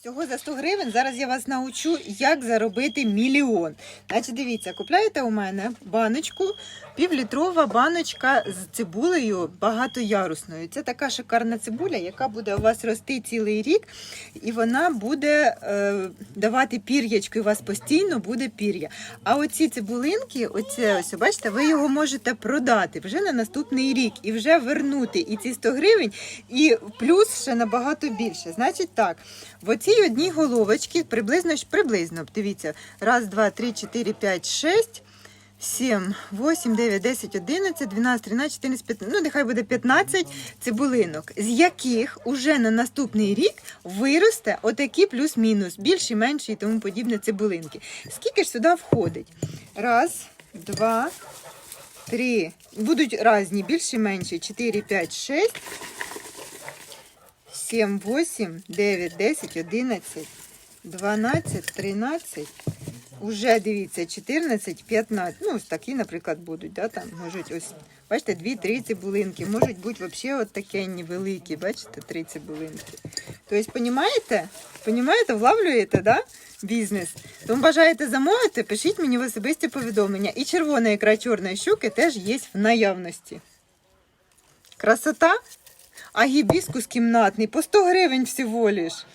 Всього за 100 гривень. Зараз я вас научу, як заробити мільйон. Значить, дивіться, купляєте у мене баночку, півлітрова баночка з цибулею багатоярусною. Це така шикарна цибуля, яка буде у вас рости цілий рік, і вона буде е, давати пір'ячко, і у вас постійно буде пір'я. А оці цибулинки, оце ось, бачите, ви його можете продати вже на наступний рік і вже вернути і ці 100 гривень, і плюс ще набагато більше. Значить так, в оцій одній головочці приблизно приблизно, дивіться, раз, два, три, чотири, п'ять, шесть. 7, 8, 9, 10, 11, 12, 13, 14, 15, ну нехай буде 15 цибулинок, з яких уже на наступний рік виросте отакі плюс-мінус, більші, менші і тому подібне цибулинки. Скільки ж сюди входить? Раз, два, три. Будуть різні, більші, менші. 4, 5, 6, 7, 8, 9, 10, 11, 12, 13. Уже дивіться, 14, 15. Ну, ось такі, наприклад, будуть. Да, там можуть ось, бачите, 2-3 цибулинки. Можуть бути взагалі от такі невеликі, бачите, 3 цибулинки. Тобто, понімаєте? Понімаєте, влавлюєте, да? Бізнес. Тому бажаєте замовити, пишіть мені в особисті повідомлення. І червона ікра чорної щуки теж є в наявності. Красота? А гібіскус кімнатний по 100 гривень всього лиш.